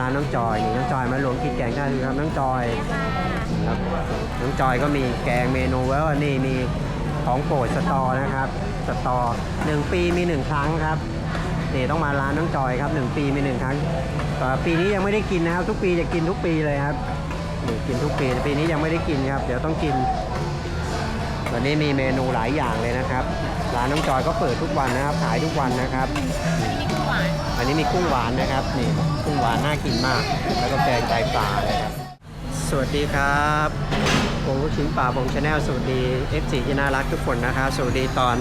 ร้านน้องจอยนี่น้องจอยมาหลวงกินแกงได้ดูครับน้องจอยครับน้องจอยก็มีแกงเมนูไว้ว่านี่มีของโปรดสตอนะครับ สตอหนึ่งปีมีหนึ่งครั้งครับนี่ต้องมาร้านน้องจอยครับหนึ่งปีมีหนึ่งครั้งต่ปีนี้ยังไม่ได้กินนะครับ ทุกปีจะกินทุกปีเลยครับนี่กินทุกปีปีนี้ยังไม่ได้กินครับ เดี๋ยวต้องกินวันนี้มีเมนูหลายอย่างเลยนะครับ ร้านน้องจอยก็เปิดทุกวันนะครับขายทุกวันนะครับ อันนี้มีกุ้งหวานนะครับนี่กุ้งหวานน่ากินมาก แล้วก็แกงไตปลาเลยครับ สวัสดีครับผมลูกชิ้นปลาบงชาแนลสวัสดี F4 ที่น่ารักทุกคนนะครับสวัสดีตอน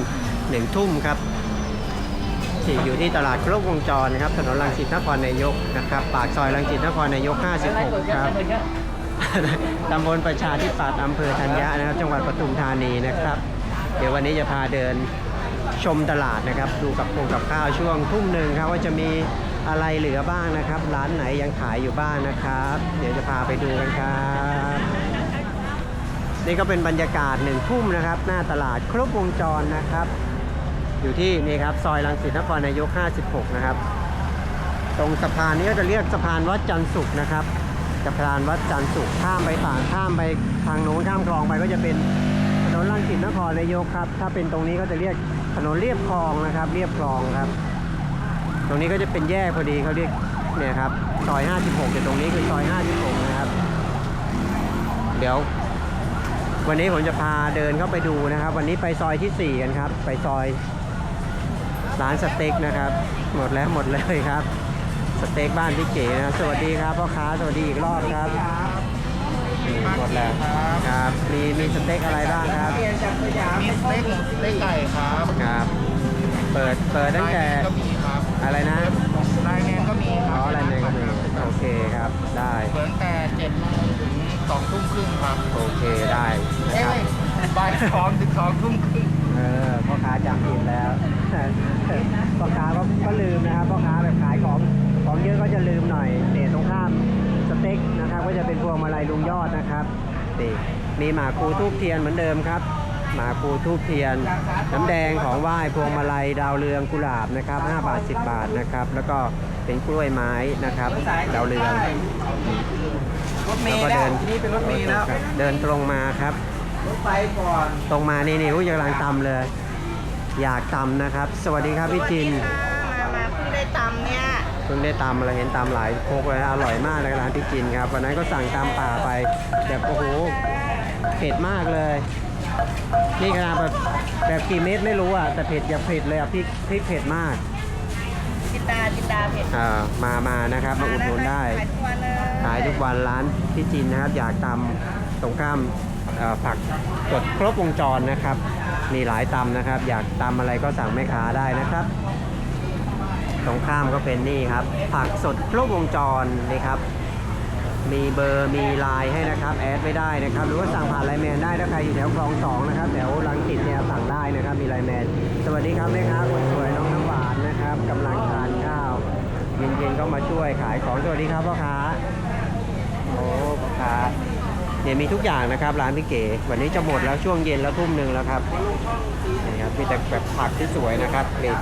หนึ่งทุ่มครับที่อยู่ที่ตลาดครบวงจรครับถนนรังสิตนครนายกนะครับปากซอยรังสิตนครนายก 56 ครับตำบลประชาธิปัตย์อำเภอธัญญะนะครับ จังหวัดปทุมธานีนะครับ เดี๋ยววันนี้จะพาเดิน ชมตลาดนะครับ ดูกับคงกับข้าวช่วงทุ่มหนึ่งครับว่าจะมีอะไรเหลือบ้างนะครับ ร้านไหนยังขายอยู่บ้างนะครับ เดี๋ยวจะพาไปดูกันครับ นี่ก็เป็นบรรยากาศหนึ่งทุ่มนะครับ หน้าตลาดครบวงจรนะครับ อยู่ที่นี่ครับซอยรังสิตนครนายก 56 นะครับ ตรงสะพานนี้ก็จะเรียกสะพานวัดจันทร์สุขนะครับสะพานวัดจันทร์สุขข้ามไปฝั่งข้ามไปทางโน้นข้ามคลองไปก็จะเป็นถนนรังสิตนครนายกครับ ถ้าเป็นตรงนี้ก็จะเรียก ถนนเรียบคลองนะครับ เรียบคลองครับ ตรงนี้ก็จะเป็นแยกพอดีเขาเรียกเนี่ยครับซอย 56อยู่ตรงนี้คือซอย 56 นะครับ เดี๋ยว วันนี้ผมจะพาเดินเข้าไปดูนะครับ วันนี้ไปซอยที่ 4 กันครับ ไปซอยร้านสเต็กนะครับ หมดแล้วหมดเลยครับ สเต็กบ้านพี่เก๋นะสวัสดีครับพ่อค้าสวัสดีอีกรอบครับ หมดแล้วครับมีมีสเต็กอะไรบ้างครับ มีสเต็กหมูสเต็กไก่ครับครับ เปิดเปิดตั้งแต่ไลน์แมนก็มีครับอะไรนะไลน์แมนก็มีคอ๋รัอบอะไรเนี่ยก็มีโอเคครับได้เปิดตั้งแต่เจ็ดโมงถึงสองทุ่มครึ่งครับโอเคได้นะเอ้ครับยบ่ายสองถึงสองทุ่มครึ่งเออพ่อค้าจำผิดแล้วพ่อค้าก็ก็ลืมนะครับพ่อค้าแบบขายของของเยอะก็จะลืมหน่อยเนี่ยตรงข้ามสเต็กนะครับ ก็จะเป็นพวงมาลัยลุงยอดนะครับนี่มีหมากคูทูบเทียนเหมือนเดิมครับ หมากคูทูบเทียน น้ำแดงของไหว้พวงมาลัยดาวเรืองกุหลาบนะครับ5บาท 10 บาทนะครับ แล้วก็เป็นกล้วยไม้นะครับ ดาวเรืองรถเมแล้วล์ก็แล้วเดินที่นี่เป็นรถเมล์แล้วเดินตรงมาครับรถไฟก่อนตรงมานี่นี่กำลังตำเลย อยากตำนะครับ สวัสดีครับพี่จินมามาเพิ่งได้ตำเนี่ย เพิ่งได้ตำอะไรเห็นตำหลายโคกเลยนะอร่อยมากเลยร้านพี่จินครับวันนั้นก็สั่งตำป่าไปแบบโอ้โหเผ็ดมากเลย นี่ขนาดแบบแบบกี่เม็ดไม่รู้อะแต่เผ็ดอย่าเผ็ดเลยอะพริกพริกเผ็ดมากจินดาจินดาเผ็ดอ่ามามานะครับมาอุดหนุนได้ ขายทุกวันเลยขายทุกวันร้านพี่จินนะครับ อยากตำตรงข้ามเอ่อผักสดครบวงจรนะครับ มีหลายตำนะครับ อยากตำอะไรก็สั่งแม่ค้าได้นะครับ ตรงข้ามก็เป็นนี่ครับ ผักสดครบวงจรนี่ครับ มีเบอร์มีไลน์ให้นะครับแอดไม่ได้นะครับหรือว่าสั่งผ่านไลน์แมนได้ถ้าใครอยู่แถวคลองสองนะครับแถวรังสิตเนี่ยสั่งได้นะครับมีไลน์แมนสวัสดีครับแม่ค้าคนสวยน้องน้ำหวานนะครับกำลังทานข้าวเย็นๆก็มาช่วยขายของสวัสดีครับพ่อค้าโอ้พ่อค้าเนี่ยมีทุกอย่างนะครับร้านพี่เก๋วันนี้จะหมดแล้วช่วงเย็นแล้วทุ่มหนึ่งแล้วครับนี่ครับมีแต่แบบผักที่สวยนะครับเกรด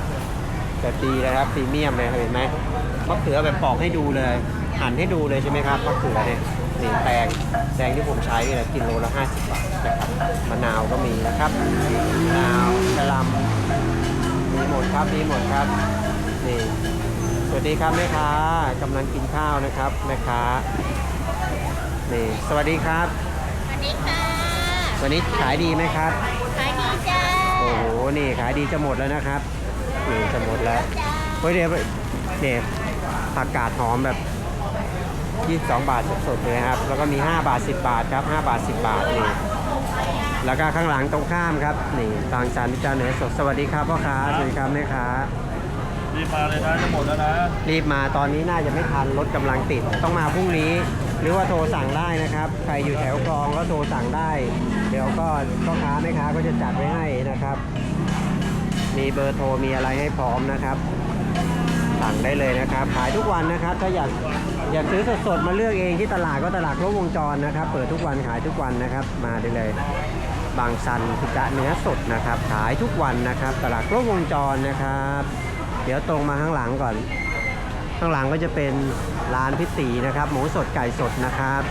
แบบดีนะครับพรีเมียมเลยครับเห็นไหมมะเขือแบบปอกให้ดูเลยหั่นให้ดูเลยใช่ไหมครับมะเขือเนี่ยนี่แตงแตงที่ผมใช้เนี่ยกิโลละ50บาทนะครับมะนาวก็มีนะครับมะนาวกระหลำมีหมดครับมีหมดครับนี่สวัสดีครับแม่ค้ากำลังกินข้าวนะครับแม่ค้านี่สวัสดีครับ สวัสดีค่ะ วันนี้ขายดีไหมครับ ขายดีจ้า โอ้โห นี่ขายดีจะหมดแล้วนะครับ นี่จะหมดแล้วเฮ้ยเดี๋ยวเนี่ยผักกาดหอมแบบ22 บาทสดๆเลยครับ แล้วก็มี 5 บาท 10 บาทครับ 5 บาท 10 บาทนี่แล้วก็ข้างหลังตรงข้ามครับนี่ทางจานพิจารเหนือสดสวัสดีครับพ่อค้าสวัสดีครับแม่ค้ารีบมาเลยนะจะหมดแล้วนะ รีบมาตอนนี้น่าจะไม่ทันรถกำลังติดต้องมาพรุ่งนี้ หรือว่าโทรสั่งได้นะครับ ใครอยู่แถวคลองก็โทรสั่งได้ เดี๋ยวก็พ่อค้าแม่ค้าก็จะจัดไว้ให้นะครับ มีเบอร์โทรมีอะไรให้พร้อมนะครับ สั่งได้เลยนะครับ ขายทุกวันนะครับ ถ้าอยากอยากซื้อสดๆมาเลือกเองที่ตลาดก็ตลาดครบวงจรนะครับ เปิดทุกวันขายทุกวันนะครับ มาได้เลย บางซันพิจะเนื้อสดนะครับ ขายทุกวันนะครับ ตลาดครบวงจรนะครับ เดี๋ยวตรงมาข้างหลังก่อน ข้างหลังก็จะเป็นร้านพิตีนะครับ หมูสดไก่สดนะครับ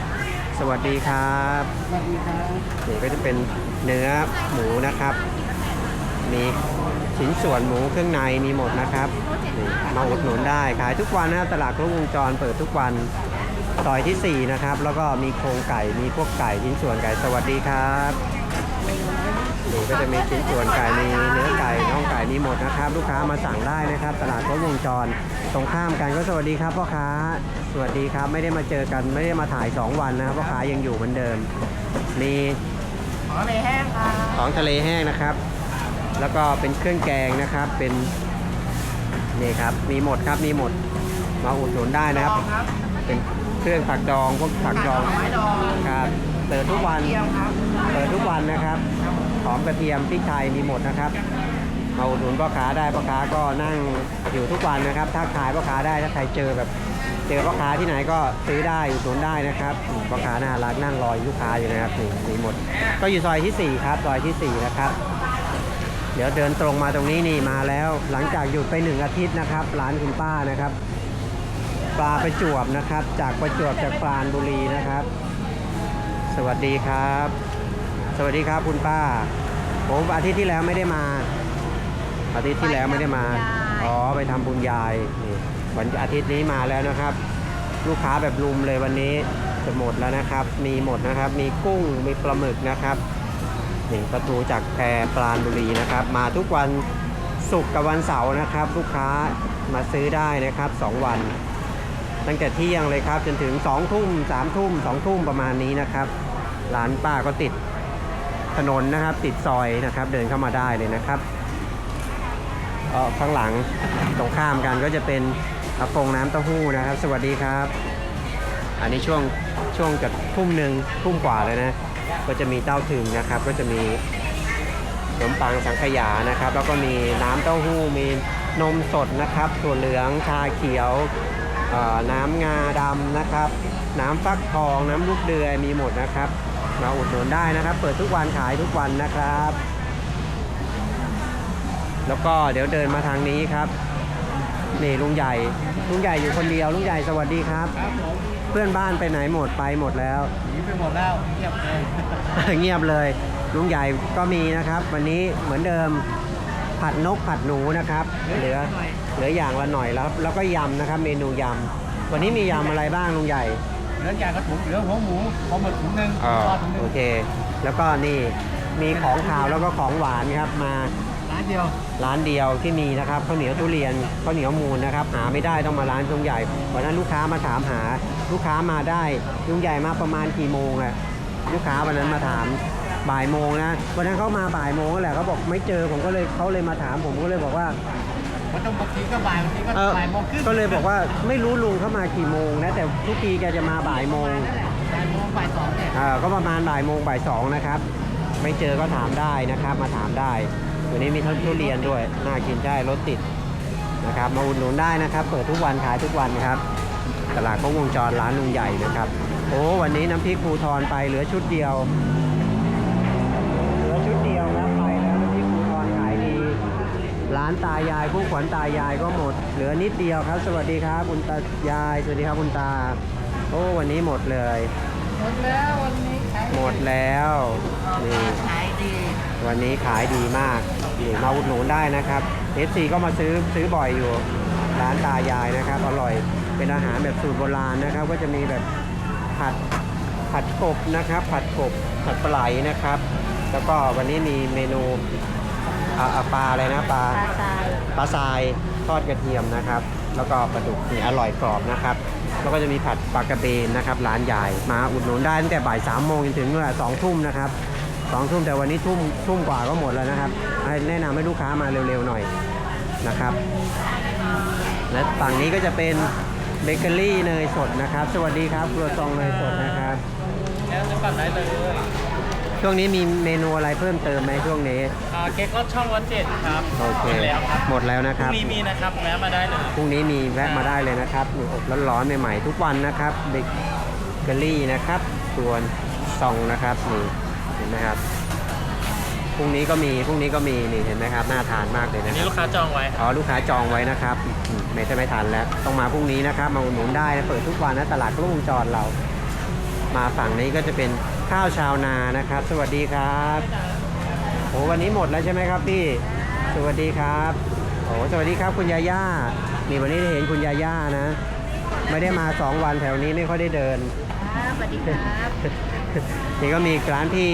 สวัสดีครับ สวัสดีครับนี่ก็จะเป็นเนื้อหมูนะครับ มีชิ้นส่วนหมูเครื่องในมีหมดนะครับนี่มาอุดหนุนได้ขายทุกวันนะครับตลาดครบวงจรเปิดทุกวันซอยที่ 4 นะครับ แล้วก็มีโครงไก่มีพวกไก่ชิ้นส่วนไก่สวัสดีครับนี่ก็จะมีชิ้นส่วนไก่มีเนื้อไก่น่องไก่มีหมดนะครับ ลูกค้ามาสั่งได้นะครับ ตลาดครบวงจรตรงข้ามกันก็สวัสดีครับพ่อค้าสวัสดีครับไม่ได้มาเจอกันไม่ได้มาถ่าย 2 วันนะครับพ่อค้ายังอยู่เหมือนเดิมมีขอเลยแห้งค่ะของทะเลแห้งนะครับ แล้วก็เป็นเครื่องแกงนะครับ เป็นนี่ครับ มีหมดครับ มีหมด มาอุดหนุนได้นะครับ เป็นเครื่องผักดองพวกผักดองครับ เปิดทุกวัน เปิดทุกวันนะครับ หอมกระเทียมพริกไทยมีหมดนะครับ มาอุดหนุนพ่อค้าได้พ่อค้าก็นั่งอยู่ทุกวันนะครับ ถ้าขายพ่อค้าได้ถ้าใครเจอแบบเจอพ่อค้าที่ไหนก็ซื้อได้อุดหนุนได้นะครับพ่อค้าน่ารักนั่งรอยลูกค้าอยู่นะครับนี่มีหมด ก็อยู่ซอยที่ 4 ครับ ซอยที่ 4 นะครับ ดี๋ยวเดินตรงมาตรงนี้นี่มาแล้ว หลังจากหยุดไปหนึ่งอาทิตย์นะครับ ร้านคุณป้านะครับ ปลาประจวบนะครับ จากประจวบจากปราณบุรีนะครับ สวัสดีครับ สวัสดีครับคุณป้า ผมอาทิตย์ที่แล้วไม่ได้มา อาทิตย์ที่แล้วไม่ได้มา อ๋อไปทำบุญยายนี่วันอาทิตย์นี้มาแล้วนะครับ ลูกค้าแบบรุมเลยวันนี้จะหมดแล้วนะครับ มีหมดนะครับ มีกุ้งมีปลาหมึกนะครับ นี่ประตูจากแพปราณบุรีนะครับ มาทุกวันศุกร์กับวันเสาร์นะครับ ลูกค้ามาซื้อได้นะครับสองวัน ตั้งแต่เที่ยงเลยครับ จนถึง2องทุ่มสามทุ่มสองทุ่มประมาณนี้นะครับ ร้านป้าก็ติดถนนนะครับ ติดซอยนะครับ เดินเข้ามาได้เลยนะครับออข้างหลังตรงข้ามกันก็จะเป็นกระโปรงน้ำเต้าหู้นะครับ สวัสดีครับ อันนี้ช่วงช่วงจากทุ่มหนึ่งทุ่มกว่าเลยนะ ก็จะมีเต้าถึงนะครับ ก็จะมีขนมปังสังขยานะครับ แล้วก็มีน้ำเต้าหู้มีนมสดนะครับถั่วเหลืองชาเขียวน้ำงาดำนะครับ น้ำฟักทองน้ำลูกเดือยมีหมดนะครับ มาอุดหนุนได้นะครับ เปิดทุกวันขายทุกวันนะครับ แล้วก็เดี๋ยวเดินมาทางนี้ครับนี่ลุงใหญ่ลุงใหญ่อยู่คนเดียวลุงใหญ่สวัสดีครับครับผม เพื่อนบ้านไปไหนหมดไปหมดแล้ว หนีไปหมดแล้วเงียบเลยเงียบเลย ลุงใหญ่ก็มีนะครับ วันนี้เหมือนเดิมผัดนกผัดหนูนะครับ เหลือเหลืออย่างละหน่อยแล้วครับแล้วก็ยำนะครับ เมนูยำวันนี้มียำอะไรบ้างลุงใหญ่เนื้อย่างกระถุงเหลือหัวหมูปลาหมึกถุงหนึ่งอ่าทอดถุงหนึ่งโอเค แล้วก็นี่มีของขาวแล้วก็ของหวานครับมาร้าน เดียว ร้านเดียวที่มีนะครับข้าวเหนียวทุเรียนข้าวเหนียวมูลนะครับ หาไม่ได้ต้องมาร้านลุงใหญ่วันนั้นลูกค้ามาถามหา ลูกค้ามาได้ลุงใหญ่มาประมาณกี่โมงอะลูกค้าวันนั้นมาถามบ่ายโมงนะวันนั้นเขามาบ่ายโมงนั่นแหละเขาบอกไม่เจอผมก็เลยเขาเลยมาถามผมก็เลยบอกว่ามันต้องบางทีก็บ่ายบางทีก็เออบ่ายโมงครึ่งก็เลยบอกว่าไม่รู้ลุงเข้ามากี่โมงนะแต่ทุกทีแกจะมาบ่ายโมงบ่ายโมงบ่ายสองเนี่ยอ่าก็ประมาณบ่ายโมงบ่ายสองนะครับ ไม่เจอก็ถามได้นะครับ มาถามได้ วันนี้มีทั้งทุเรียนด้วย น่ากินได้รถติดนะครับ มาอุดหนุนได้นะครับ เปิดทุกวันขายทุกวันครับ ตลาดครบวงจรร้านลุงใหญ่นะครับ โอ้วันนี้น้ำพริกภูทรไปเหลือชุดเดียว เหลือชุดเดียวครับไปแล้วน้ำพริกภูทรขายดี ร้านตายายคู่ขวัญตายายก็หมด เหลือนิดเดียวครับ สวัสดีครับ คุณตายาย สวัสดีครับคุณตา โอ้วันนี้หมดเลย หมดแล้ววันนี้ขายหมดแล้วนี่ ขายดี วันนี้ขายดีมากนี่มาอุดหนุนได้นะครับเอฟซีก็มาซื้อซื้อบ่อยอยู่ร้านตายายนะครับ อร่อยเป็นอาหารแบบสูตรโบราณนะครับ ก็จะมีแบบผัดผัดกบนะครับ ผัดกบผัดปลาไหลนะครับ แล้วก็วันนี้มีเมนูอ่าอ่าปลาอะไรนะปลาปลาทรายปลาทรายทอดกระเทียมนะครับ แล้วก็ปลาดุกนี่อร่อยกรอบนะครับแล้วก็จะมีผัดปลากระเบนนะครับ ร้านใหญ่มาอุดหนุนได้ตั้งแต่บ่ายสามโมงจนถึงเมื่อสองทุ่มนะครับ สองทุ่มแต่วันนี้ทุ่มทุ่มกว่าก็หมดแล้วนะครับให้แนะนำให้ลูกค้ามาเร็วๆหน่อยนะครับ และฝั่งนี้ก็จะเป็นเบเกอรี่เนยสดนะครับ สวัสดีครับครัวซองเนยสดนะครับแล้วจะปั่นได้เลยช่วงนี้มีเมนูอะไรเพิ่มเติมไหมช่วงนี้อ่าเค้กรสช่องวันเจ็ดครับโอเคหมดแล้วครับหมดแล้วนะพครุ่รับงนี้มีนะครับแวะมาได้เลยพรุ่งนี้มีแวะมาได้เลยนะครับมีอบร้อนๆใหม่ๆทุกวันนะครับเบเกอรี่นะครับส่วนซองนะครับนี่เห็ นไหมครับรุ่งนี้ก็มีพรุ่งนี้ก็มีนี่เห็นไหมครับน่าทานมากเลยอันะนคนี้รับลูกค้าจองไว้คอ๋รับอลูกค้าจองไว้นะครับอืมไม่ใช่ไม่ทันแล้วต้องมาพรุ่งนี้นะครับมาอุดหนุนได้นะเปิดทุกวันนะตลาดกลุ้งจรเรา มาฝั่งนี้ก็จะเป็นข้าวชาวนานะครับ สวัสดีครับโอ้วันนี้หมดแล้วใช่ไหมครับพี่สวัสดีครับโอ้สวัสดีครับคุณยาย่านี่วันนี้ได้เห็นคุณยาย่านะ ไม่ได้มาสองวันแถวนี้ไม่ค่อยได้เดินสวัสดีครับ นี่ก็มีร้านที่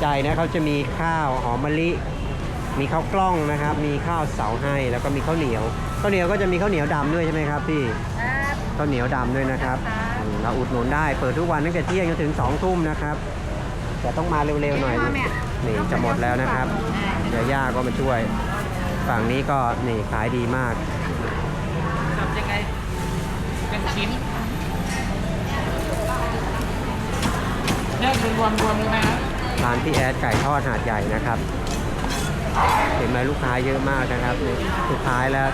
ใจนะเขาจะมีข้าวหอมมะลิ มีข้าวกล้องนะครับ มีข้าวเสาให้แล้วก็มีข้าวเหนียวข้าวเหนียวก็จะมีข้าวเหนียวดำด้วยใช่ไหมครับพี่ครับข้าวเหนียวดำด้วยนะครับค่ะอืมเราอุดหนุนได้เปิดทุกวันตั้งแต่เที่ยงจนถึง2องทุ่มนะครับแต่ต้องมาเร็วๆหน่อยนี่จะหมดแล้วนะครับเดี๋ยวย่าก็มาช่วยฝั่งนี้ก็นี่ขายดีมากจับยังไงเป็นชิ้น รวมรวมนะร้านพี่แอดไก่ทอดหาดใหญ่นะครับ เห็นไหมลูกค้าเยอะมากนะครับ สุดท้ายแล้ว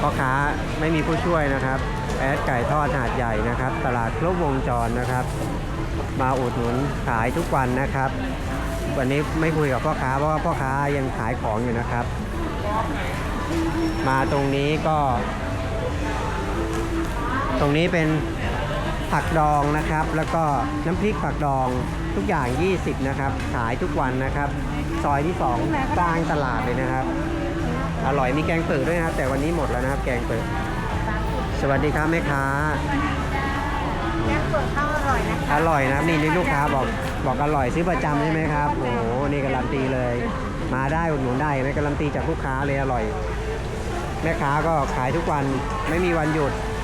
พ่อค้าไม่มีผู้ช่วยนะครับ แอดไก่ทอดหาดใหญ่นะครับ ตลาดครบวงจรนะครับ มาอุดหนุนขายทุกวันนะครับ วันนี้ไม่คุยกับพ่อค้าเพราะว่าพ่อค้ายังขายของอยู่นะครับ มาตรงนี้ก็ ตรงนี้เป็น ผักดองนะครับ แล้วก็น้ำพริกผักดองทุกอย่าง 20 นะครับ ขายทุกวันนะครับ ซอยที่ 2 กลางตลาดเลยนะครับ อร่อยมีแกงเปิดด้วยนะครับ แต่วันนี้หมดแล้วนะครับ แกงเปิด สวัสดีครับแม่ค้าแกงเปิดข้าวอร่อยนะคะอร่อยนะนี่นี่ลูกค้าบอกบอกอร่อยซื้อประจำใช่ไหมครับโอ้โหนี่การันตีเลย มาได้อุดหนุนได้ไหมการันตีจากลูกค้าเลยอร่อย แม่ค้าก็ขายทุกวันไม่มีวันหยุดไม่หยุดค่ะ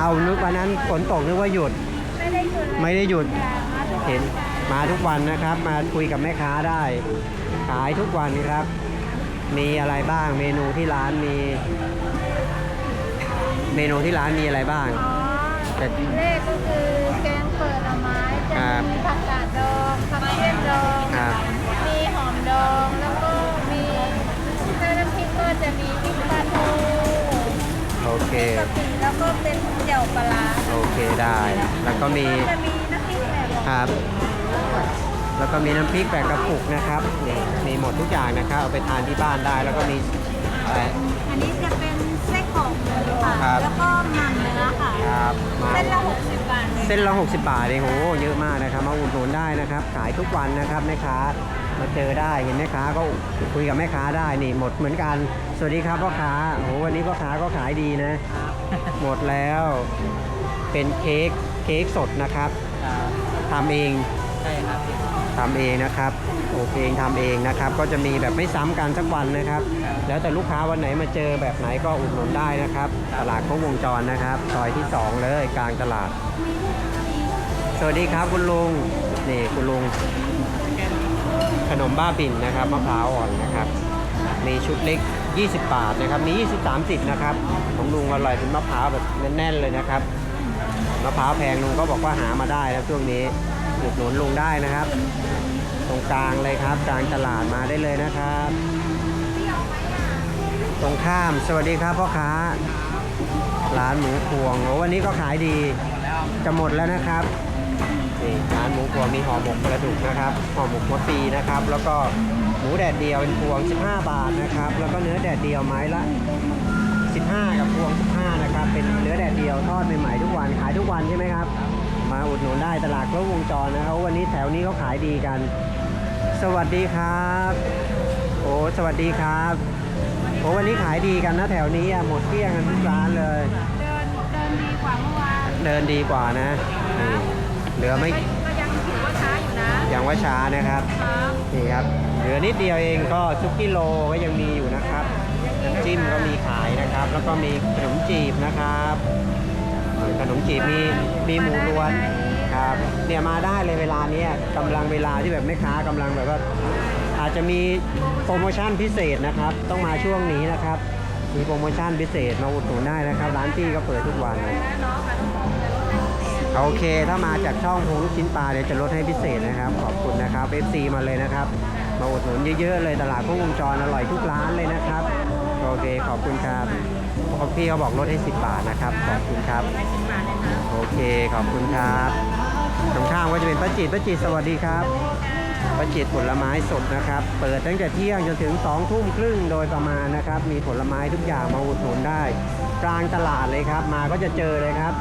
เอานึกวันนั้นฝนตกนึกว่าหยุด ไม่ได้หยุดเลยไม่ได้หยุดมาทุกเห็นมาทุกวันนะครับ มาคุยกับแม่ค้าได้ ขายทุกวันครับ มีอะไรบ้างเมนูที่ร้านมี เมนูที่ร้านมีอะไรบ้าง อ๋อแต่ เลขก็คือแกงเปิดหน่อไม้จะครับมีผักกาดดองผักเสี้ยนดองครับ มีหอมดองแล้วก็มีถ้าน้ำพริกก็จะมีพริกปลาทู โอเค กะปิแล้วก็เป็นเจียวปลาร้าโอเคได้ แล้วก็มีจะมีน้ำพริกแบบครับ แล้วก็มีน้ำพริกแบบกระปุกนะครับนี่มีหมดทุกอย่างนะครับ เอาไปทานที่บ้านได้ แล้วก็มีอะไร อันนี้จะเป็นไส้กรอกหมูค่ะครับ แล้วก็หมันเนื้อค่ะครับมาเส้นละ60บาทเลยเส้นละ 60 บาทเองโหเยอะมากนะครับ มาอุดหนุนได้นะครับ ขายทุกวันนะครับแม่ค้า มาเจอได้เห็นแม่ค้าก็คุยกับแม่ค้าได้นี่หมดเหมือนกัน สวัสดีครับพ่อค้าโหวันนี้พ่อค้าก็ขายดีนะ หมดแล้ว เป็นเค้กเค้กสดนะครับทำเองใช่ครับทำเองนะครับอบเองทำเองนะครับ ก็จะมีแบบไม่ซ้ำกันสักวันนะครับ แล้วแต่ลูกค้าวันไหนมาเจอแบบไหนก็อุดหนุนได้นะครับตลาดครบวงจรนะครับซอยที่ 2 เลยกลางตลาด สวัสดีครับคุณลุงนี่คุณลุงข นมบ้าบินนะครับมะพร้าวอ่อนนะครับมีชุดเล็ก 20 บาทนะครับมี 20 30นะครับของลุงอร่อยเป็นมะพร้าวแบบแน่นๆเลยนะครับมะพร้าวแพงลุงก็บอกว่าหามาได้แล้วช่วงนี้อุดหนุนลุงได้นะครับ ตรงกลางเลยครับ กลางตลาดมาได้เลยนะครับ ตรงข้ามสวัสดีครับพ่อค้า ร้านหมูพวงโอ้วันนี้ก็ขายดีจะหมดแล้วนะครับนี่ร้า พวงมีห่อหมกกระดูกนะครับห่อหมกหัวปีนะครับ แล้วก็หมูแดดเดียวเป็นพวง 15 บาทนะครับ แล้วก็เนื้อแดดเดียวไม้ละ 15 กับพวง 15 นะครับ เป็นเนื้อแดดเดียวทอดใหม่ๆทุกวันขายทุกวันใช่ไหมครับ มาอุดหนุนได้ตลาดครบวงจรนะครับ วันนี้แถวนี้เขาขายดีกัน สวัสดีครับ โอ้สวัสดีครับโอ้วันนี้ขายดีกันนะแถวนี้อะหมดเกลี้ยงกันทุกร้านเลย เดินเดินดีกว่าเมื่อวานเดินดีกว่านะนี่เหลือไม่ ยู่นะยังว่าช้านะครับครับนี่ครับเหลือนิดเดียวเองก็ซุกี้โลก็ยังมีอยู่นะครับน้ำจิ้มก็มีขายนะครับ แล้วก็มีขนมจีบนะครับขนมจีบมีมีหมูล้วนครับเนี่ยมาได้เลยเวลาเนี้ยกำลังเวลาที่แบบแม่ค้ากำลังแบบว่าอาจจะมีโปรโมชั่นพิเศษนะครับ ต้องมาช่วงนี้นะครับ มีโปรโมชั่นพิเศษมาอุดหนุนได้นะครับ ร้านพี่ก็เปิดทุกวัน โอเค ถ้ามาจากช่องพงลูกชิ้นปลาเดี๋ยวจะลดให้พิเศษนะครับ ขอบคุณนะครับ FC มาเลยนะครับ มาอุดหนุนเยอะๆเลยตลาดพวกวงจรอร่อยทุกร้านเลยนะครับ โอเค ขอบคุณครับพี่เขาบอกลดให้10บาทนะครับ ขอบคุณครับ โอเค ขอบคุณครับตรงข้ามก็จะเป็นป้าจิตป้าจิตสวัสดีครับประจิตผลไม้สดนะครับ เปิดตั้งแต่เที่ยงจนถึง2องทุ่มครึ่งโดยประมาณนะครับ มีผลไม้ทุกอย่างมาอุดหนุนได้ กลางตลาดเลยครับ มาก็จะเจอเลยครับ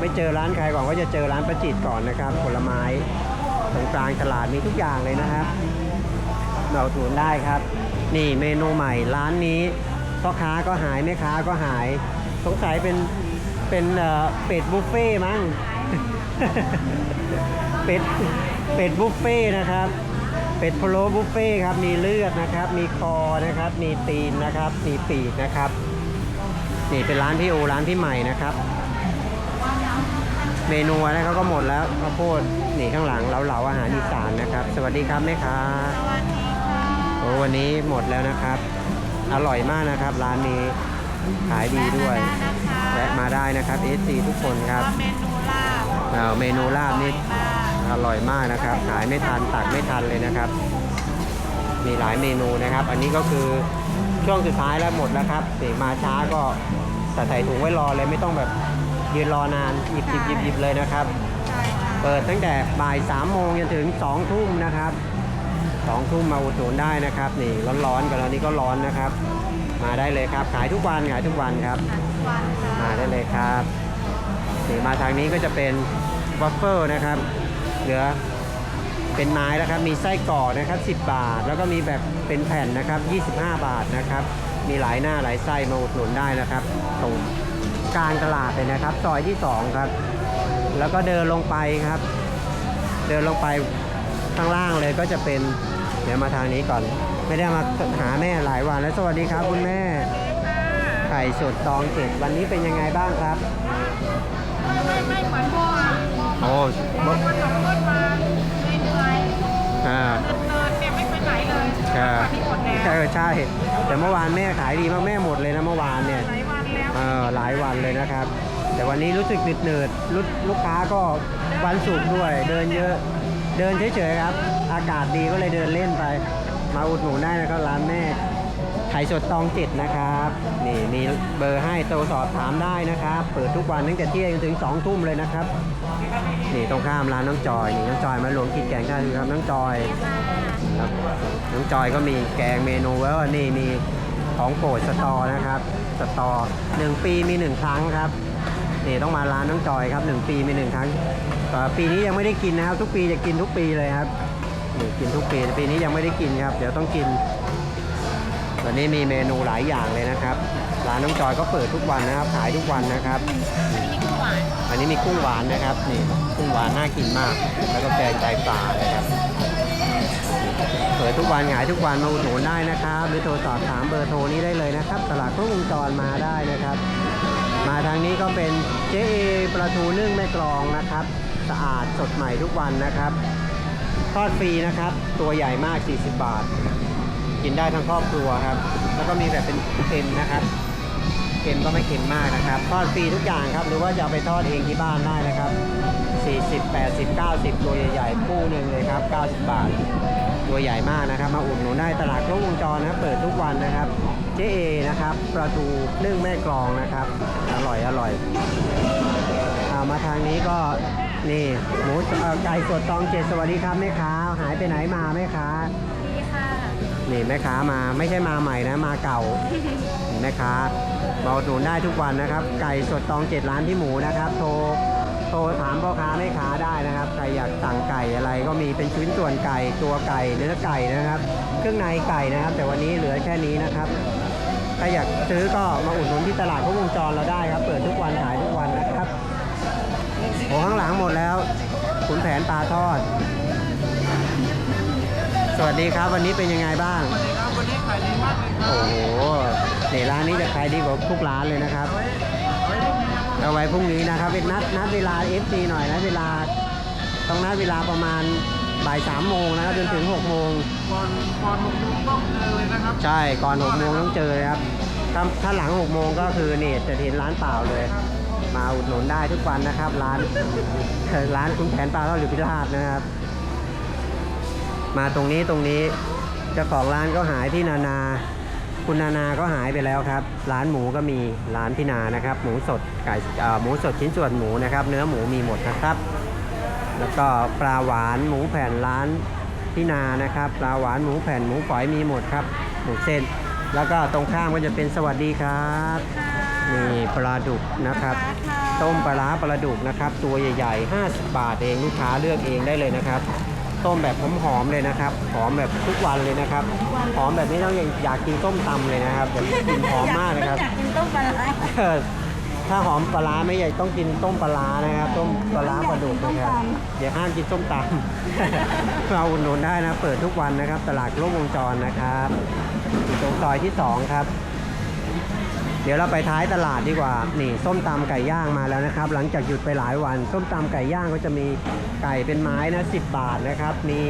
ไม่เจอร้านใครก่อนก็จะเจอร้านประจิตก่อนนะครับ ผลไม้ตรงกลางตลาดมีทุกอย่างเลยนะครับเราอุดหนุนได้ครับ นี่เมนูใหม่ร้านนี้พ่อค้าก็หายแม่ค้าก็หาย สงสัยเป็นเป็นเป็ดบุฟเฟ่มั้งเป็ดเป็ดบุฟเฟ่ต์นะครับ เป็ดพะโล้บุฟเฟ่ต์ครับมีเลือดนะครับ มีคอนะครับ มีตีนนะครับ มีปีกนะครับ นี่เป็นร้านพี่โอร้านพี่ใหม่นะครับ เมนูอะไรเขาก็หมดแล้วข้าวโพดนี่ข้างหลังเหลาๆอาหารอีสานนะครับ สวัสดีครับแม่ค้าสวัสดีค่ะโอ้วันนี้หมดแล้วนะครับ อร่อยมากนะครับ ร้านนี้ขายดีด้วยแวะมาได้นะคะแวะมาได้นะครับเอสซีทุกคนครับว่าเมนูลาบอ่าเมนูลาบนี่อร่อยมากอร่อยมากนะครับ ขายไม่ทันตักไม่ทันเลยนะครับ มีหลายเมนูนะครับ อันนี้ก็คือช่วงสุดท้ายแล้วหมดแล้วครับนี่มาช้าก็แต่ใส่ถุงไว้รอเลยไม่ต้องแบบ ยืนรอนานหยิบหยิบหยิบหยิบเลยนะครับ ใช่ค่ะเปิดตั้งแต่บ่ายสามโมงจนถึงสองทุ่มนะครับสองทุ่มมาอุดหนุนได้นะครับนี่ร้อนๆกันแล้วนี่ก็ร้อนนะครับ มาได้เลยครับขายทุกวันขายทุกวันครับ ทุกวันค่ะมาได้เลยครับนี่มาทางนี้ก็จะเป็นวัฟเฟิลนะครับ เหลือเป็นไม้แล้วครับ มีไส้กรอกนะครับ 10 บาท แล้วก็มีแบบเป็นแผ่นนะครับ 25 บาทนะครับ มีหลายหน้าหลายไส้มาอุดหนุนได้นะครับตรง กลางตลาดเลยนะครับ ซอยที่ 2 ครับ แล้วก็เดินลงไปครับ เดินลงไปข้างล่างเลยก็จะเป็นเดี๋ยวมาทางนี้ก่อน ไม่ได้มาหาแม่หลายวันแล้วสวัสดีครับคุณแม่ ไข่สดตองเจ็ดวันนี้เป็นยังไงบ้างครับไม่ไม่เหมือนพ่ออะโอ้พ่อคนขับรถมาเหนื่อยอ่าๆเดินๆเนี่ยไม่ไปไหนเลยอ่าวันนี้หมดแล้วใช่ใช่แต่เมื่อวานแม่ขายดีมากแม่หมดเลยนะเมื่อวานเนี่ย อหลายวันเลยนะครับ แต่วันนี้รู้สึกหนืดหนืดๆลูกลูกค้าก็วันศุกร์ด้วย เดินเยอะเดินเฉยๆครับ อากาศดีก็เลยเดินเล่นไป มาอุดหนุนได้นะครับร้านแม่ไข่สดตองจ็ดนะครับ นี่มีเบอร์ให้โทรสอบถามได้นะครับ เปิดทุกวันตั้งแต่เที่ยงถึง2องทุ่มเลยนะครับ นี่ตรงข้ามร้านน้องจอย นี่น้องจอยมาหลวงกินแกงได้ดูครับน้องจอยครับน้องจอยก็มีแกงเมนูไว้วนี่มีของโปรดสตอนะครับ สตอหนึ่งปีมีหนึ่งครั้งครับนี่ต้องมาร้านน้องจอยครับหนึ่งปีมีหนึ่งครั้งปีนี้ยังไม่ได้กินนะครับ ทุกปีจะกินทุกปีเลยครับนี่กินทุกปีปีนี้ยังไม่ได้กินครับ เดี๋ยวต้องกินวันนี้มีเมนูหลายอย่างเลยนะครับร้านน้องจอยก็เปิดทุกวันนะครับ ขายทุกวันนะครับอันนี้มีกุ้งหวานนะครับนี่กุ้งหวานน่ากินมาก แล้วก็แกงไตปลานะครับ ทุกวันขายทุกวันมาอุดหนุนได้นะครับ หรือโทรสอบถามเบอร์โทรนี้ได้เลยนะครับ ตลาดครบวงจรมาได้นะครับ มาทางนี้ก็เป็นเจเอปลาทูนึ่งแม่กลองนะครับ สะอาดสดใหม่ทุกวันนะครับทอดฟรีนะครับ ตัวใหญ่มาก 40 บาท กินได้ทั้งครอบครัวครับ แล้วก็มีแบบเป็นเค็มนะครับเค็มก็ไม่เค็มมากนะครับทอดฟรีทุกอย่างครับ หรือว่าจะเอาไปทอดเองที่บ้านได้นะครับ 40 80 90 ตัวใหญ่ๆคู่หนึ่งเลยครับ 90 บาท ตัวใหญ่มากนะครับ มาอุดหนุนได้ตลาดครบวงจรนะครับเปิดทุกวันนะครับ เจเอนะครับประตูนึ่งแม่กลองนะครับ อร่อยอร่อยเอามาทางนี้ก็นี่หมูเอ่อไก่สดตองเจ็ดสวัสดีครับแม่ค้าหายไปไหนมาแม่ค้าดีค่ะนี่แม่ค้ามาไม่ใช่มาใหม่นะมาเก่าแม่ค้ามาอุดหนุนได้ทุกวันนะครับ ไก่สดตองเจ็ดร้านที่หมูนะครับ โทร โทรถามพ่อค้าแม่ค้าได้นะครับ ใครอยากสั่งไก่อะไรก็มีเป็นชิ้นส่วนไก่ตัวไก่เนื้อไก่นะครับ เครื่องในไก่นะครับ แต่วันนี้เหลือแค่นี้นะครับถ้าอยากซื้อก็มาอุดหนุนที่ตลาดครบวงจรเราได้ครับ เปิดทุกวันขายทุกวันนะครับโอ้ข้างหลังหมดแล้วขุนแผนปลาทอด สวัสดีครับ วันนี้เป็นยังไงบ้างวันนี้ขายดีมากเลยครับโอ้โหนี่ร้านนี้จะขายดีกว่าทุกร้านเลยนะครับ เอาไว้พรุ่งนี้นะครับเป็นนัดนัดเวลา FC หน่อยนะเวลาต้องนัดเวลาประมาณบ่ายสามโมงนะครับจนถึงหกโมงก่อนก่อนหกโมงต้องเจอเลยนะครับ ใช่ก่อนหกโมงต้องเจอเลยครับถ้าถ้าหลังหกโมงก็คือนี่จะเห็นร้านเปล่าเลย มาอุดหนุนได้ทุกวันนะครับ ร้านร้านคุณแผนปลาทอดหรือพิราบนะครับ มาตรงนี้ตรงนี้เจ้าของร้านก็หายพี่นานา คุณนานาก็หายไปแล้วครับ ร้านหมูก็มีร้านพี่นานะครับ หมูสด ไก่หมูสดชิ้นส่วนหมูนะครับ เนื้อหมูมีหมดนะครับ แล้วก็ปลาหวานหมูแผ่นร้านที่นานะครับปลาหวานหมูแผ่นหมูฝอยมีหมดครับหมูเส้น แล้วก็ตรงข้ามก็จะเป็นสวัสดีครับนี่ปลาดุกนะครับ ต้มปลาร้าปลาดุกนะครับ ตัวใหญ่ๆ 50 บาทเองลูกค้าเลือกเองได้เลยนะครับต้มแบบหอมๆเลยนะครับ หอมแบบทุกวันเลยนะครับ หอมแบบนี้ต้องอยากกินต้มตำเลยนะครับแบบกลิ่นหอมมากเลยครับอยากกินต้มปลา ถ้าหอมปลาร้าไม่ใหญ่ต้องกินต้มปลาร้านะครับ ต้มปลาร้าปลาดุกนะครับเดี๋ยวห้ามกินส้มตำ เราอุดหนุนได้นะ เปิดทุกวันนะครับ ตลาดโลกวงจรนะครับอยู่ตรงซอยที่ 2 ครับ เดี๋ยวเราไปท้ายตลาดดีกว่า นี่ส้มตำไก่ย่างมาแล้วนะครับ หลังจากหยุดไปหลายวัน ส้มตำไก่ย่างก็จะมีไก่เป็นไม้นะ10 บาทนะครับ มี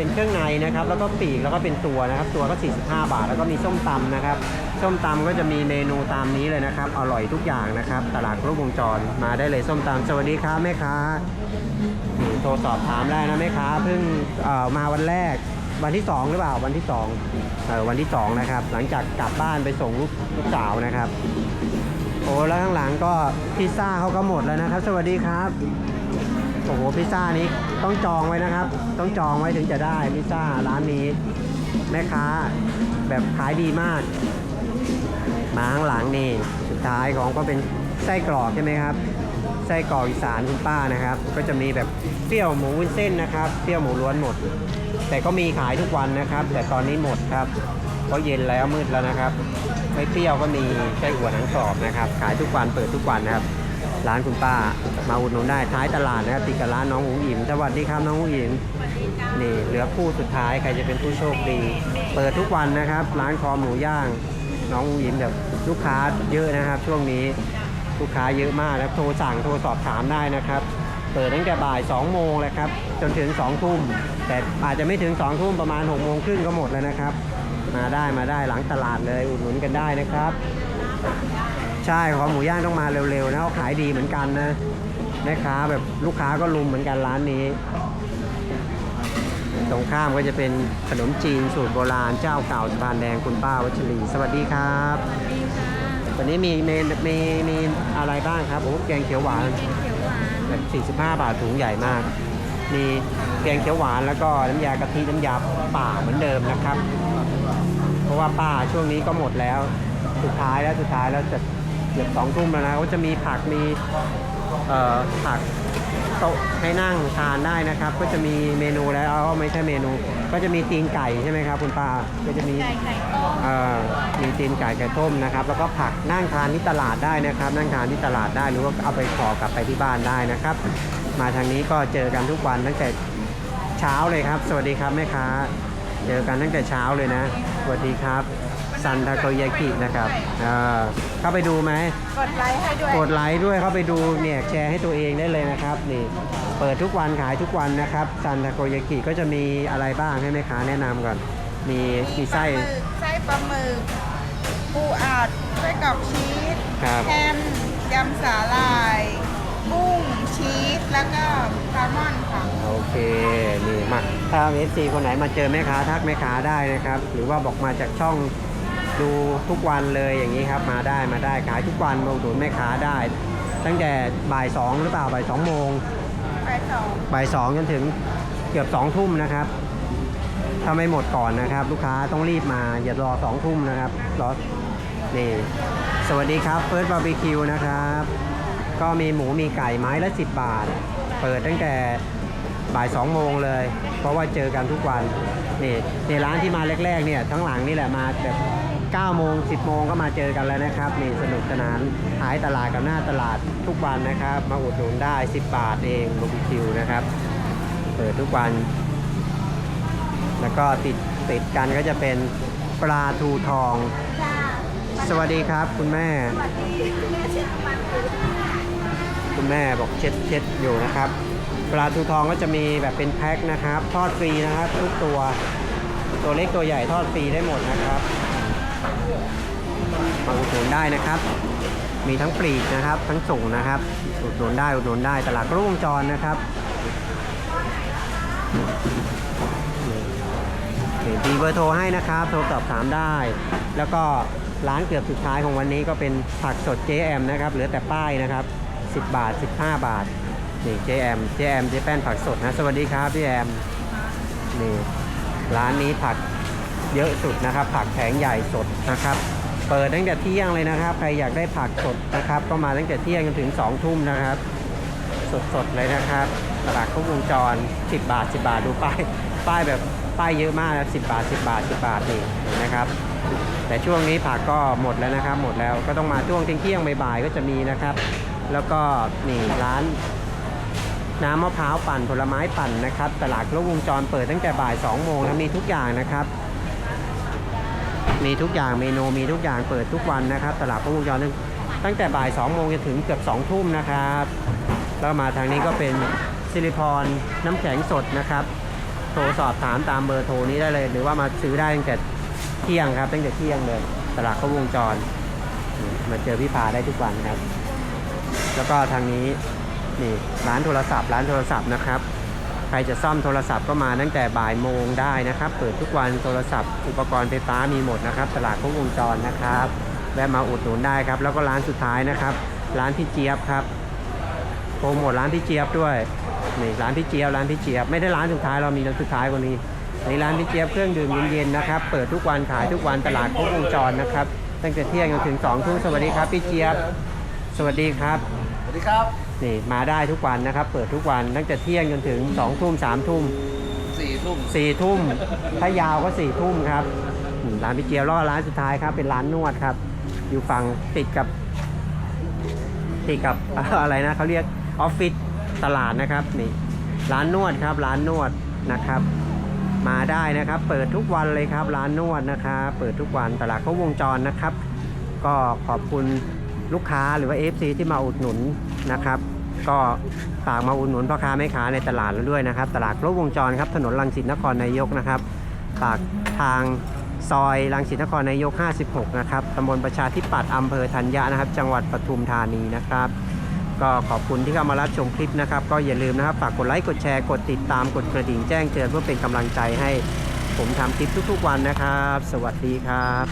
เป็นเครื่องในนะครับ แล้วก็ปีกแล้วก็เป็นตัวนะครับ ตัวก็ 45 บาท แล้วก็มีส้มตำนะครับ ส้มตำก็จะมีเมนูตามนี้เลยนะครับ อร่อยทุกอย่างนะครับ ตลาดครบวงจร มาได้เลยส้มตำสวัสดีครับแม่ค้าโทรสอบถามได้นะแม่ค้าเพิ่งมาวันแรกวันที่ 2 หรือเปล่าวันที่2เออวันที่ 2 นะครับ หลังจากกลับบ้านไปส่งลูกลูกสาวนะครับ โอ้แล้วข้างหลังก็พิซซ่าเขาก็หมดแล้วนะครับ สวัสดีครับ โอ้โหพิซซ่านี้ต้องจองไว้นะครับ ต้องจองไว้ถึงจะได้พิซซ่าร้านนี้ แม่ค้าแบบขายดีมาก มาข้างหลังนี่สุดท้ายของก็เป็นไส้กรอกใช่ไหมครับไส้กรอกอีสานคุณป้านะครับ ก็จะมีแบบเปรี้ยวหมูวุ้นเส้นนะครับเปรี้ยวหมูล้วนหมด แต่ก็มีขายทุกวันนะครับ แต่ตอนนี้หมดครับเพราะเย็นแล้วมืดแล้วนะครับไม่เปรี้ยวก็มีไส้อั่วหนังกรอบนะครับ ขายทุกวันเปิดทุกวันนะครับ ร้านคุณป้ามาอุดหนุนได้ท้ายตลาดนะครับติดกับร้านน้องอุ๋งอิ๋มสวัสดีครับน้องอุ๋งอิ๋มนี่เหลือคู่สุดท้ายใครจะเป็นผู้โชคดี เปิดทุกวันนะครับ ร้านคอหมูย่าง น้องอุ๋งอิ๋มแบบลูกค้าเยอะนะครับ ช่วงนี้ลูกค้าเยอะมากนะโทรสั่งโทรสอบถามได้นะครับเปิดตั้งแต่บ่าย 2 โมงเลยครับ จนถึง 2 ทุ่ม แต่อาจจะไม่ถึง 2 ทุ่มประมาณ 6 โมงครึ่งก็หมดแล้วนะครับ มาได้มาได้หลังตลาดเลยอุดหนุนกันได้นะครับ ใช่ขอหมูย่างต้องมาเร็วๆนะเขาขายดีเหมือนกันนะแม่ค้าแบบลูกค้าก็ลุมเหมือนกันร้านนี้ ตรงข้ามก็จะเป็นขนมจีนสูตรโบราณเจ้าเก่าสะพานแดงคุณป้าวัชรีสวัสดีครับดีค่ะวันนี้มีเมนมีมีอะไรบ้างครับโอ้แกงเขียวหวานเป็นเขียวหวานแบบ45 บาทถุงใหญ่มาก มีแกงเขียวหวานแล้วก็น้ำยากะทิน้ำยาป่าเหมือนเดิมนะครับ เพราะว่าป้าช่วงนี้ก็หมดแล้วสุดท้ายแล้วสุดท้ายแล้วจะ เกือบสองทุ่มแล้วนะก็จะมีผักมีเอ่อผักโต๊ะให้นั่งทานได้นะครับ ก็จะมีเมนูแล้วอ๋อไม่ใช่เมนู ก็จะมีตีนไก่ใช่ไหมครับคุณป้าก็จะมีไก่ไก่ต้มเอ่อมีตีนไก่ไก่ต้มนะครับ แล้วก็ผักนั่งทานที่ตลาดได้นะครับ นั่งทานที่ตลาดได้หรือว่าเอาไปขอกลับไปที่บ้านได้นะครับ มาทางนี้ก็เจอกันทุกวันตั้งแต่เช้าเลยครับ สวัสดีครับแม่ค้าเจอกันตั้งแต่เช้าเลยนะ สวัสดีครับ ซันทาโกยากินะครับเอ่อเข้าไปดูไหม กดไลค์ให้ด้วย กดไลค์ด้วยเข้าไปดูเนี่ยแชร์ให้ตัวเองได้เลยนะครับนี่เปิดทุกวันขายทุกวันนะครับซันทาโกยากิก็จะมีอะไรบ้างให้แม่ค้าแนะนำก่อน มีมีไส้ปลาหมึกไส้ปลาหมึกปูอัดไส้กรอกชีสครับ แฮมยำสาหร่ายกุ้งชีสแล้วก็แซลมอนค่ะโอเคนี่มาถ้าเอฟซีคนไหนมาเจอแม่ค้าทักแม่ค้าได้นะครับ หรือว่าบอกมาจากช่อง ดูทุกวันเลยอย่างนี้ครับมาได้มาได้ขายทุกวันมาอุดหนุนแม่ค้าได้ ตั้งแต่บ่ายสองหรือเปล่าบ่ายสองโมงไปสองบ่ายสองจนถึงเกือบสองทุ่มนะครับถ้าไม่หมดก่อนนะครับ ลูกค้าต้องรีบมาอย่ารอสองทุ่มนะครับรอนี่สวัสดีครับเฟิร์สบาร์บีคิวนะครับ ก็มีหมูมีไก่ไม้ละ10บาท เปิดตั้งแต่บ่าย2โมงเลย เพราะว่าเจอกันทุกวันนี่ในร้านที่มาแรกๆเนี่ยทั้งหลังนี่แหละมาแบบ 9โมง10โมงก็มาเจอกันแล้วนะครับนี่สนุกสนานขายตลาดกับหน้าตลาดทุกวันนะครับ มาอุดหนุนได้ 10 บาทเองบาร์บีคิวนะครับเปิดทุกวัน แล้วก็ติดติดกันก็จะเป็นปลาทูทอง สวัสดีครับคุณแม่ คุณแม่บอกเช็ดเช็ดอยู่นะครับ ปลาทูทองก็จะมีแบบเป็นแพ็คนะครับ ทอดฟรีนะครับ ทุกตัวตัวเล็กตัวใหญ่ทอดฟรีได้หมดนะครับ มาอุดหนุนได้นะครับ มีทั้งปลีกนะครับ ทั้งส่งนะครับ อุดหนุนได้อุดหนุนได้ตลาดรุ่งจรนะครับนี่มีเบอร์โทรให้นะครับ โทรสอบถามได้ แล้วก็ร้านเกือบสุดท้ายของวันนี้ก็เป็นผักสด JM นะครับ เหลือแต่ป้ายนะครับ 10 บาท 15 บาท นี่ JM JM เจแอมเจแป้นผักสดนะ สวัสดีครับพี่แอมนี่ร้านนี้ผัก เยอะสุดนะครับ ผักแผงใหญ่สดนะครับ เปิดตั้งแต่เที่ยงเลยนะครับ ใครอยากได้ผักสดนะครับ ก็มาตั้งแต่เที่ยงจนถึง2ทุ่มนะครับ สดๆเลยนะครับ ตลาดครบวงจร 10 บาท 10 บาทดูป้ายป้ายแบบป้ายเยอะมากนะ10บาท 10 บาท 10 บาทนี่เห็นไหมครับ แต่ช่วงนี้ผักก็หมดแล้วนะครับ หมดแล้วก็ต้องมาช่วงเที่ยงบ่ายๆก็จะมีนะครับ แล้วก็นี่ร้านน้ำมะพร้าวปั่นผลไม้ปั่นนะครับ ตลาดครบวงจรเปิดตั้งแต่บ่าย 2 โมงแล้วมีทุกอย่างนะครับ มีทุกอย่างเมนูมีทุกอย่างเปิดทุกวันนะครับ ตลาดครบวงจรตั้งตั้งแต่บ่าย2โมงจนถึงเกือบ2ทุ่มนะครับแล้วมาทางนี้ก็เป็นซิลิพรน้ำแข็งสดนะครับ โทรสอบถามตามเบอร์โทรนี้ได้เลย หรือว่ามาซื้อได้ตั้งแต่เที่ยงครับตั้งแต่เที่ยงเลยตลาดครบวงจรอืมมาเจอพี่พาได้ทุกวันครับ แล้วก็ทางนี้นี่ร้านโทรศัพท์ร้านโทรศัพท์นะครับ ใครจะซ่อมโทรศัพท์ก็มาตั้งแต่บ่ายโมงได้นะครับ เปิดทุกวันโทรศัพท์ อุปกรณ์ไฟฟ้ามีหมดนะครับ ตลาดครบวงจรนะครับ แวะมาอุดหนุนได้ครับ แล้วก็ร้านสุดท้ายนะครับ ร้านพี่เจี๊ยบครับโปรโมทร้านพี่เจี๊ยบด้วยนี่ร้านพี่เจี๊ยบร้านพี่เจี๊ยบไม่ได้ร้านสุดท้ายเรามีร้านสุดท้ายกว่านี้ในร้านพี่เจี๊ยบเครื่องดื่มเย็นๆนะครับ เปิดทุกวันขายทุกวันตลาดครบวงจรนะครับตั้งแต่เที่ยงจนถึงสองทุ่มสวัสดีครับพี่เจี๊ยบ สวัสดีครับ สวัสดีครับ นี่มาได้ทุกวันนะครับ เปิดทุกวันตั้งแต่เที่ยงจนถึง2องทุ่มสามทุ่มสี่ทุ่มสี่ทุ่มถ้ายาวก็สี่ทุ่มครับอืมร้านพี่เจียวแล้วก็ร้านสุดท้ายครับเป็นร้านนวดครับ อยู่ฝั่งติดกับ ติดกับอะไรนะเขาเรียกออฟฟิศตลาดนะครับนี่ร้านนวดครับ ร้านนวดนะครับ มาได้นะครับ เปิดทุกวันเลยครับ ร้านนวดนะครับ เปิดทุกวันตลาดเขาวงจรนะครับ ก็ขอบคุณ ลูกค้าหรือว่า FC ที่มาอุดหนุนนะครับ ก็ฝากมาอุดหนุนพ่อค้าแม่ค้าในตลาดเราด้วยนะครับ ตลาดครบวงจรครับถนนรังสิตนครนายกนะครับปากทางซอยรังสิตนครนายก 56 นะครับตำบลประชาธิปัตย์อำเภอธัญญานะครับ จังหวัดปทุมธานีนะครับ ก็ขอบคุณที่เข้ามารับชมคลิปนะครับ ก็อย่าลืมนะครับฝากกดไลค์กดแชร์กดติดตามกดกระดิ่งแจ้งเตือนเพื่อเป็นกำลังใจให้ผมทำคลิปทุกๆวันนะครับ สวัสดีครับ